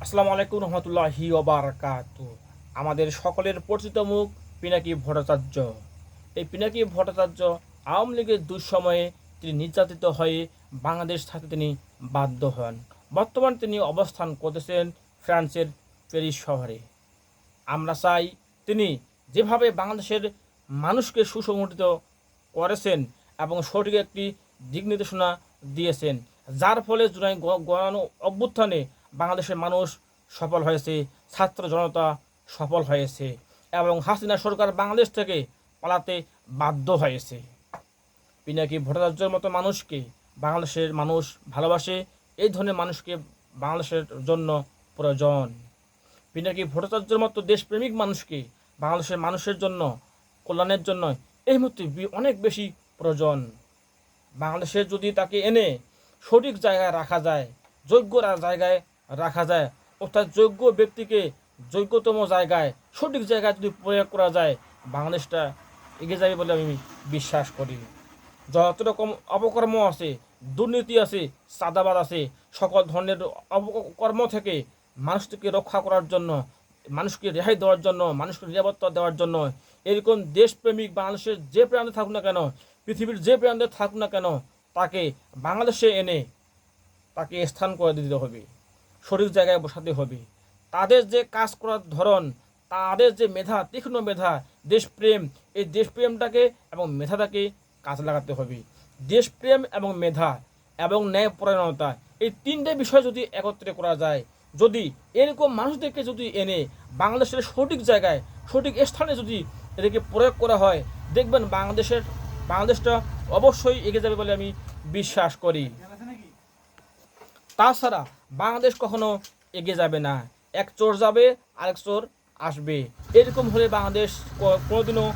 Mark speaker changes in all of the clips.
Speaker 1: আসসালামু আলাইকুম রহমতুল্লাহি ওবারাকাতু আমাদের সকলের পরিচিত মুখ পিনাকি ভট্টাচার্য। এই পিনাকি ভট্টাচার্য আওয়ামী লীগের দুঃসময়ে তিনি নির্যাতিত হয়ে বাংলাদেশ থাকতে তিনি বাধ্য হন। বর্তমান তিনি অবস্থান করতেছেন ফ্রান্সের প্যারিস শহরে। আমরা চাই তিনি যেভাবে বাংলাদেশের মানুষকে সুসংগঠিত করেছেন এবং সঠিক একটি দিক নির্দেশনা দিয়েছেন, যার ফলে জুলাই গ- গণ, অভ্যুত্থানে বাংলাদেশের মানুষ সফল হয়েছে, ছাত্র জনতা সফল হয়েছে এবং হাসিনা সরকার বাংলাদেশ থেকে পালাতে বাধ্য হয়েছে। পিনাকি ভট্টাচার্যের মতো মানুষকে বাংলাদেশের মানুষ ভালোবাসে, এই ধরনের মানুষকে বাংলাদেশের জন্য প্রয়োজন। পিনাকি ভট্টাচার্যের মতো দেশপ্রেমিক মানুষকে বাংলাদেশের মানুষের জন্য, কল্যাণের জন্য এই মুহূর্তে অনেক বেশি প্রয়োজন। বাংলাদেশে যদি তাকে এনে সঠিক জায়গায় রাখা যায়, যোগ্য জায়গায় রাখা যায়। অর্থাৎ যোগ্য ব্যক্তিকে যোগ্যতম জায়গায়, সঠিক জায়গায় যদি প্রয়োগ করা যায়, বাংলাদেশটা এগিয়ে যাবে বলে আমি বিশ্বাস করি। যত রকম অপকর্ম আছে, দুর্নীতি আছে চাঁদাবাদ আছে, সকল ধরনের অপকর্ম থেকে মানুষটিকে রক্ষা করার জন্য, মানুষকে রেহাই দেওয়ার জন্য, মানুষকে নিরাপত্তা দেওয়ার জন্য, এরকম দেশপ্রেমিক বাংলাদেশের যে প্রান্তে থাকুক না কেন, পৃথিবীর যে প্রান্তে থাকুক না কেন, তাকে বাংলাদেশে এনে তাকে স্থান করে দিতে হবে। সঠিক জায়গায় বসাতে হবে। তাদের যে কাজ করার ধরন, তাদের যে মেধা, তীক্ষ্ণ মেধা, দেশপ্রেম, এই দেশপ্রেমটাকে এবং মেধাটাকে কাজে লাগাতে হবে। দেশপ্রেম এবং মেধা এবং ন্যায়পরায়ণতা, এই তিনটে বিষয় যদি একত্রে করা যায়, যদি এরকম মানুষদেরকে যদি এনে বাংলাদেশের সঠিক জায়গায়, সঠিক স্থানে যদি এদেরকে প্রয়োগ করা হয়, দেখবেন বাংলাদেশের, বাংলাদেশটা অবশ্যই এগিয়ে যাবে বলে আমি বিশ্বাস করি। তাছাড়া বাংলাদেশ কখনো এগিয়ে যাবে না। এক চোর যাবে, আরেক চোর আসবে। এরকম হলে বাংলাদেশ কোনোদিনও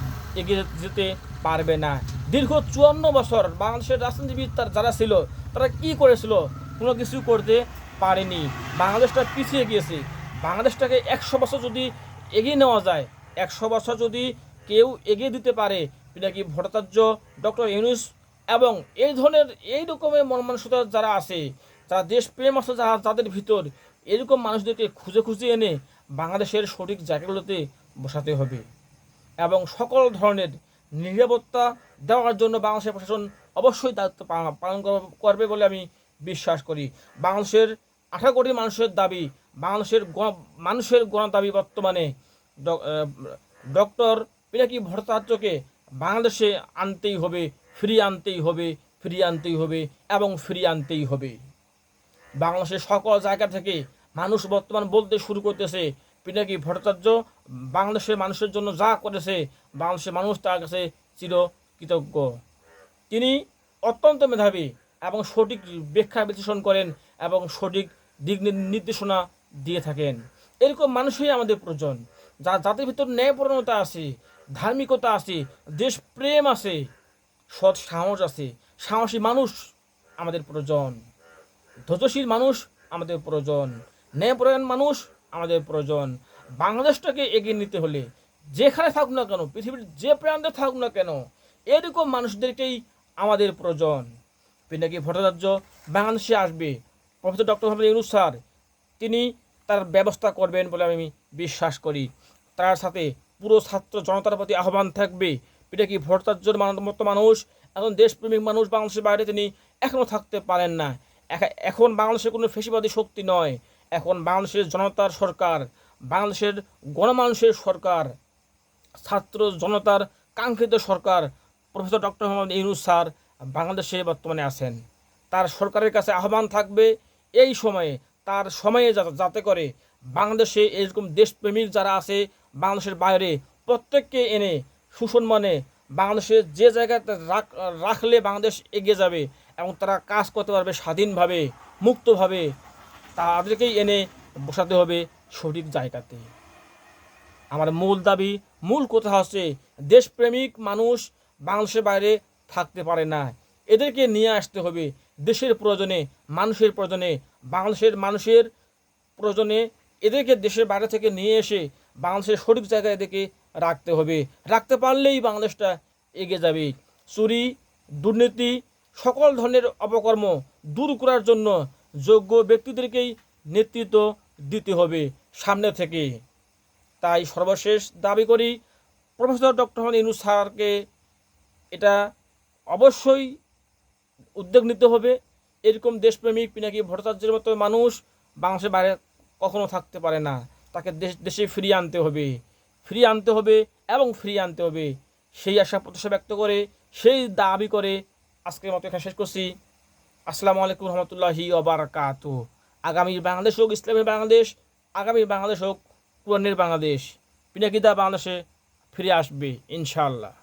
Speaker 1: এগিয়ে যেতে পারবে না। দীর্ঘ চুয়ান্ন বছর বাংলাদেশের রাজনীতিবিদ তার যারা ছিল, তারা কি করেছিল? কোনো কিছু করতে পারেনি। বাংলাদেশটা পিছিয়ে গিয়েছে। বাংলাদেশটাকে একশো বছর যদি এগিয়ে নেওয়া যায়, একশো বছর যদি কেউ এগিয়ে দিতে পারে, এটা কি ভট্টাচার্য, ডক্টর ইউনুস এবং এই ধরনের, এই রকমের মন মানসিকতা যারা আছে যারা দেশপ্রেম আছে যারা যাদের ভিতর। এরকম মানুষদেরকে খুঁজে খুঁজে এনে বাংলাদেশের সঠিক জায়গাগুলোতে বসাতে হবে। এবং সকল ধরনের নিরাপত্তা দেওয়ার জন্য বাংলাদেশের প্রশাসন অবশ্যই দায়িত্ব পালন করবে বলে আমি বিশ্বাস করি। বাংলাদেশের আঠারো কোটি মানুষের দাবি, বাংলাদেশের মানুষের গণ দাবি বর্তমানে ডক্টর পিনাকি ভট্টাচার্যকে বাংলাদেশে আনতেই হবে, ফিরিয়ে আনতেই হবে, ফিরিয়ে আনতেই হবে এবং ফিরিয়ে আনতেই হবে। বাংলাদেশের সকল জায়গা থেকে মানুষ বর্তমান বলতে শুরু করতেছে, পিনাকি ভট্টাচার্য বাংলাদেশের মানুষের জন্য যা করেছে, বাংলাদেশের মানুষ তার কাছে চির কৃতজ্ঞ। তিনি অত্যন্ত মেধাবী এবং সঠিক ব্যাখ্যা বিশ্লেষণ করেন এবং সঠিক দিক নির্দেশনা দিয়ে থাকেন। এরকম মানুষই আমাদের প্রয়োজন। যা জাতির ভিতর ন্যায়পরণতা আছে, ধার্মিকতা আছে, দেশপ্রেম আছে, সৎ সাহস আছে, সাহসী মানুষ আমাদের প্রয়োজন। ধৈর্যশীল মানুষ আমাদের প্রয়োজন ন্যায়পরায়ণ মানুষ আমাদের প্রয়োজন। বাংলাদেশটাকে এগিয়ে নিতে হলে যেখানে থাকুক না কেন, পৃথিবীর যে প্রান্তে থাকুক না কেন, এরকম মানুষদেরকেই আমাদের প্রয়োজন। পিনাকি ভট্টাচার্য বাংলাদেশে আসবে। Professor doctor Mohammad Yunus sir, তিনি তার ব্যবস্থা করবেন বলে আমি বিশ্বাস করি। তার সাথে পুরো ছাত্র জনতার প্রতি আহ্বান থাকবে। পিনাকি ভট্টাচার্যর মতো মানুষ এখন দেশপ্রেমিক মানুষ বাংলাদেশের বাইরে তিনি এখনও থাকতে পারেন না। এখন বাংলাদেশের কোনো ফেসিবাদী শক্তি নয়। এখন বাংলাদেশের জনতার সরকার, বাংলাদেশের গণমানুষের সরকার, ছাত্র জনতার কাঙ্ক্ষিত সরকার, professor doctor Mohammad Yunus sir বাংলাদেশে বর্তমানে আছেন। তার সরকারের কাছে আহ্বান থাকবে এই সময়ে, তার সময়ে যাতে করে বাংলাদেশে এরকম দেশপ্রেমিক যারা আছে বাংলাদেশের বাইরে, প্রত্যেককে এনে সুসম্মানে বাংলাদেশের যে জায়গায় রাখ- রাখলে বাংলাদেশ এগিয়ে যাবে এবং তারা কাজ করতে পারবে স্বাধীনভাবে, মুক্তভাবে। তাদেরকেই এনে বসাতে হবে সঠিক জায়গাতে। আমার মূল দাবি, মূল কথা হচ্ছে দেশপ্রেমিক মানুষ বাংলাদেশের বাইরে থাকতে পারে না। এদেরকে নিয়ে আসতে হবে দেশের প্রয়োজনে, মানুষের প্রয়োজনে, বাংলাদেশের মানুষের প্রয়োজনে। এদেরকে দেশের বাইরে থেকে নিয়ে এসে বাংলাদেশের সঠিক জায়গায় এদেরকে রাখতে হবে। রাখতে পারলেই বাংলাদেশটা এগিয়ে যাবে। চুরি, দুর্নীতি সকল ধরনের অপকর্ম দূর করার জন্য যোগ্য ব্যক্তিদেরকেই নেতৃত্ব দিতে হবে সামনে থেকে। তাই সর্বশেষ দাবি করি, প্রফেসর ডক্টর ইউনুস স্যারকে এটা অবশ্যই উদ্যোগ নিতে হবে। এরকম দেশপ্রেমিক, পিনাকি ভট্টাচার্যের মতো মানুষ বাংলাদেশের বাইরে কখনো থাকতে পারে না। তাকে দেশ, দেশে ফিরিয়ে আনতে হবে। ফিরিয়ে আনতে হবে এবং ফিরিয়ে আনতে হবে। সেই আশা প্রত্যাশা ব্যক্ত করে, সেই দাবি করে আজকের মতো এখানে শেষ করছি। আসসালামু আলাইকুম রহমতুল্লাহি অবরাকাত আগামী বাংলাদেশ হোক ইসলামের বাংলাদেশ, আগামী বাংলাদেশ হোক কুরানের বাংলাদেশ পিনাকিদা বাংলাদেশে ফিরে আসবে, ইনশাআল্লাহ।